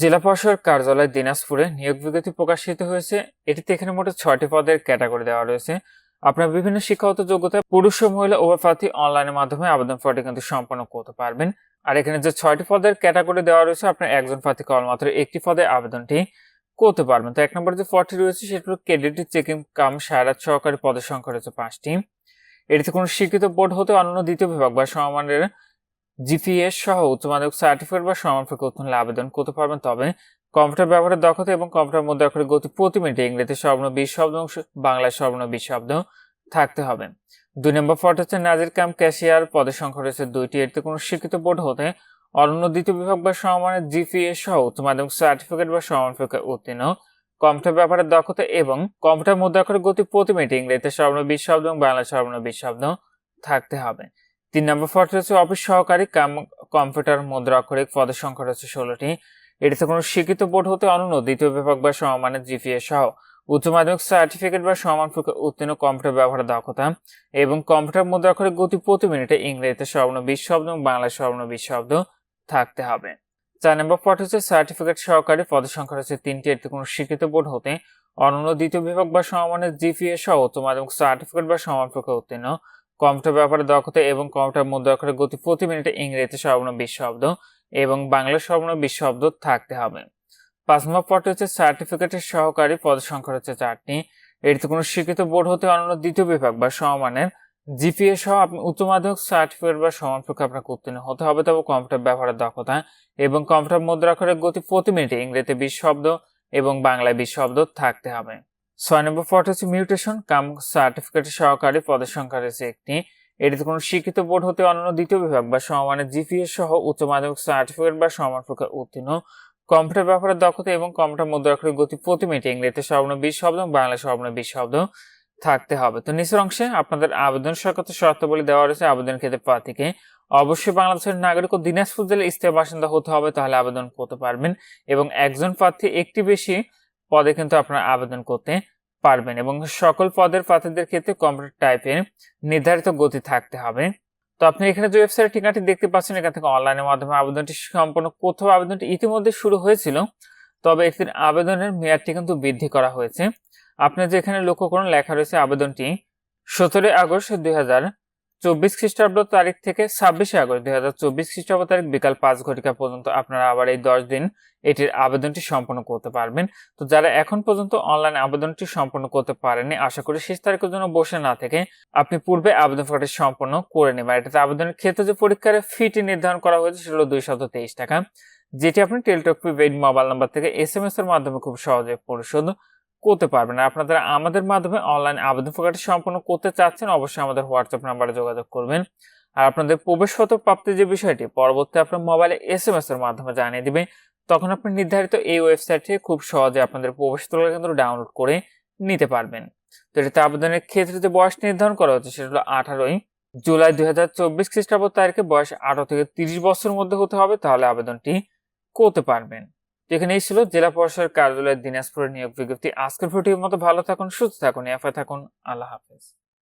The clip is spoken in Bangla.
জেলা পরিষদ কার্যালয় দিনাজপুরে নিয়োগ বিজ্ঞপ্তি প্রকাশিত হয়েছে। এটিতে এখানে মোট ছয়টি পদের ক্যাটাগরি দেওয়া রয়েছে। আপনার বিভিন্ন শিক্ষাগত যোগ্যতায় পুরুষ ও মহিলা উভয় প্রার্থী অনলাইনের মাধ্যমে আবেদন ফর্মটি কিন্তু সম্পন্ন করতে পারবেন। আর এখানে যে ছয়টি পদের ক্যাটাগরি দেওয়া রয়েছে, আপনার একজন প্রার্থী কেবলমাত্র একটি পদে আবেদনটি করতে পারবেন। তো এক নম্বর যে পদটি রয়েছে, সেটা হলো ক্রেডিট চেকিং কাম সারাত সহকারী পদের সংখ্যা রয়েছে পাঁচটি। এটিতে কোনো স্বীকৃত বোর্ড হতে অন্যান্য দ্বিতীয় বিভাগ বা সমমানের জিপিএস সহ উচ্চ মাধ্যমিক সার্টিফিকেট বা সমানফিক উত্তীর্ণ আবেদন করতে পারবেন। তবে কম্পিউটার ব্যবহারের দক্ষতা এবং কম্পিউটার মধ্যে অক্ষরের গতি প্রতি মিনিটে ইংরেজিতে সর্বনিম্ন বিশ শব্দ এবং বাংলায় সর্বনিম্ন বিশ শব্দ থাকতে হবে। দুই নম্বর পদ হচ্ছে নাজির কাম ক্যাশিয়ার। পদের সংখ্যা রয়েছে দুইটি। এতে কোনো শিক্ষিত বোর্ড হতে অন্য দ্বিতীয় বিভাগ বা সমমানের জিপিএস সহ উচ্চ মাধ্যমিক সার্টিফিকেট বা সমানফিক উত্তীর্ণ। কম্পিউটার ব্যবহারের দক্ষতা এবং কম্পিউটার মধ্যে অক্ষরের গতি প্রতি মিনিটে ইংরেজিতে সর্বনিম্ন বিশ শব্দ এবং বাংলায় সর্বনিম্ন বিশ শব্দ থাকতে হবে। তিন নম্বর পদ রয়েছে অফিস সহকারী, কাম, কম্পিউটার মুদ্রা অক্ষরিক পদের সংখ্যা রয়েছে ষোলোটি। এটিতে কোনো শিক্ষিত বোর্ড হতে অনন্য দ্বিতীয় বিভাগ বা সমমানের জিপিএস সহ উচ্চ মাধ্যমিক সার্টিফিকেট বা সমান উত্তীর্ণ কম্পিউটার ব্যবহারের দক্ষতা এবং কম্পিউটার মুদ্রা অক্ষরিক গতি প্রতি মিনিটে ইংরেজিতে সর্বনিম্ন বিশ শব্দ এবং বাংলায় সর্বনিম্ন বিশ শব্দ থাকতে হবে। চার নম্বর পদ হচ্ছে সার্টিফিকেট সহকারী, পদের সংখ্যা রয়েছে তিনটি, এটিতে কোনো শিক্ষিত বোর্ড হতে অনন্য দ্বিতীয় বিভাগ বা সমমানের জিপিএস সহ উচ্চ মাধ্যমিক সার্টিফিকেট বা সমান উত্তীর্ণ কম্পিউটার ব্যাপারে দক্ষতা এবং কম্পিউটার মধ্যে অক্ষরের গতি প্রতি মিনিটে ইংরেজিতে সর্বনিম্ন বিশ শব্দ এবং বাংলা সর্বনিম্ন বিশ শব্দ থাকতে হবে। পাঁচ নম্বর পদটি হচ্ছে সার্টিফিকেটের সহকারী পদ সংখ্যা হচ্ছে চারটি। এটিতে কোনো স্বীকৃত বোর্ড হতে অন্যান্য দ্বিতীয় বিভাগ বা সমমানের জিপিএ সহ আপনি উচ্চ মাধ্যমিক সার্টিফিকেট বা সমান পরীক্ষা আপনাকে উত্তীর্ণ হতে হবে, তবে কম্পিউটার ব্যবহারের দক্ষতা এবং কম্পিউটার মুদ্রা অক্ষরের গতি প্রতি মিনিটে ইংরেজিতে বিশ শব্দ এবং বাংলায় বিশ শব্দ থাকতে হবে। ছয় নম্বর পদ হচ্ছে মিউটেশন কাম সার্টিফিকেটের সহকারী পদের সংখ্যা রয়েছে একটি। এটিতে কোনো শিক্ষিত বোর্ড হতে অন্যান্য দ্বিতীয় বিভাগ বা সমমানের জিপিএস সহ উচ্চ মাধ্যমিক সার্টিফিকেট বা সমান প্রকার উত্তীর্ণ। কম্পিউটার ব্যবহারের দক্ষতা এবং কম্পিউটার মধ্যে অক্ষরের গতি প্রতি মিনিটে ইংরেজিতে সর্বনিম্ন বিশ শব্দ এবং বাংলা সর্বনিম্ন বিশ শব্দ থাকতে হবে। তো নিচের অংশে আপনাদের আবেদন সংক্রান্ত শর্তাবলী দেওয়া রয়েছে আবেদন ক্ষেত্রে প্রার্থীকে। অবশ্যই বাংলাদেশের নাগরিক ও দিনাজপুর জেলার স্থায়ী বাসিন্দা হতে হবে, তাহলে আবেদন করতে পারবেন। এবং একজন প্রার্থী একটি বেশি পদে কিন্তু আপনারা আবেদন করতে পারবেন এবং সকল পদের প্রার্থীদের ক্ষেত্রে কম্পিউটার টাইপের নির্ধারিত গতি থাকতে হবে। তো আপনি এখানে যে ওয়েবসাইট ঠিকানাটি দেখতে পাচ্ছেন, এখান থেকে অনলাইনের মাধ্যমে আবেদনটি সম্পন্ন কোথাও আবেদনটি ইতিমধ্যে শুরু হয়েছিল, তবে এটির আবেদনের মেয়াদটি কিন্তু বৃদ্ধি করা হয়েছে। আপনি যেখানে লক্ষ্য করুন, লেখা রয়েছে আবেদনটি সতেরোই আগস্ট দুই হাজার চব্বিশ খ্রিস্টাব্দ তারিখ থেকে ছাব্বিশে আগস্ট দুই হাজার চব্বিশ খ্রিস্টাব্দ তারিখ বিকাল পাঁচ ঘটিকা পর্যন্ত আপনারা আবার এই দশ দিন এটির আবেদনটি সম্পন্ন করতে পারবেন। তো যারা এখন পর্যন্ত অনলাইন আবেদনটি সম্পন্ন করতে পারেনি আশা করি শেষ তারিখের জন্য বসে না থেকে আপনি পূর্বে আবেদন ফর্মটি সম্পন্ন করে নেবেন। এটাতে আবেদনের ক্ষেত্রে যে পরীক্ষার ফিটি নির্ধারণ করা হয়েছে সেটা হলো দুইশত তেইশ টাকা, যেটি আপনি টেলটক প্রিপেইড মোবাইল নাম্বার থেকে এস এম এস এর মাধ্যমে খুব সহজে পরিশোধ করতে পারবেন। আর আপনারা আমাদের মাধ্যমে অনলাইন আবেদন প্রক্রিয়াটি সম্পন্ন করতে চাচ্ছেন, অবশ্যই আমাদের হোয়াটসঅ্যাপ নাম্বারে যোগাযোগ করবেন। আর আপনাদের প্রবেশগত প্রাপ্তির যে বিষয়টি, পরবর্তী আপনার মোবাইলে এস এম এস এর মাধ্যমে জানিয়ে দিবে তখন আপনি নির্ধারিত এই ওয়েবসাইট থেকে খুব সহজে আপনাদের প্রবেশ তোলা কেন্দ্র ডাউনলোড করে নিতে পারবেন। তো এটাতে আবেদনের ক্ষেত্রে যে বয়স নির্ধারণ করা হচ্ছে, সেটা হলো আঠারোই জুলাই দুই হাজার চব্বিশ খ্রিস্টাব্দ তারিখে। বয়স আঠারো থেকে তিরিশ বছরের মধ্যে হতে হবে, তাহলে আবেদনটি করতে পারবেন। যেখানে এই ছিল জেলা পরিষদের কার্যালয়ের দিনাজপুরের নিয়োগ বিজ্ঞপ্তি। আজকের ভিডিওর মতো ভালো থাকুন, সুস্থ থাকুন এফআই থাকুন। আল্লাহ হাফেজ।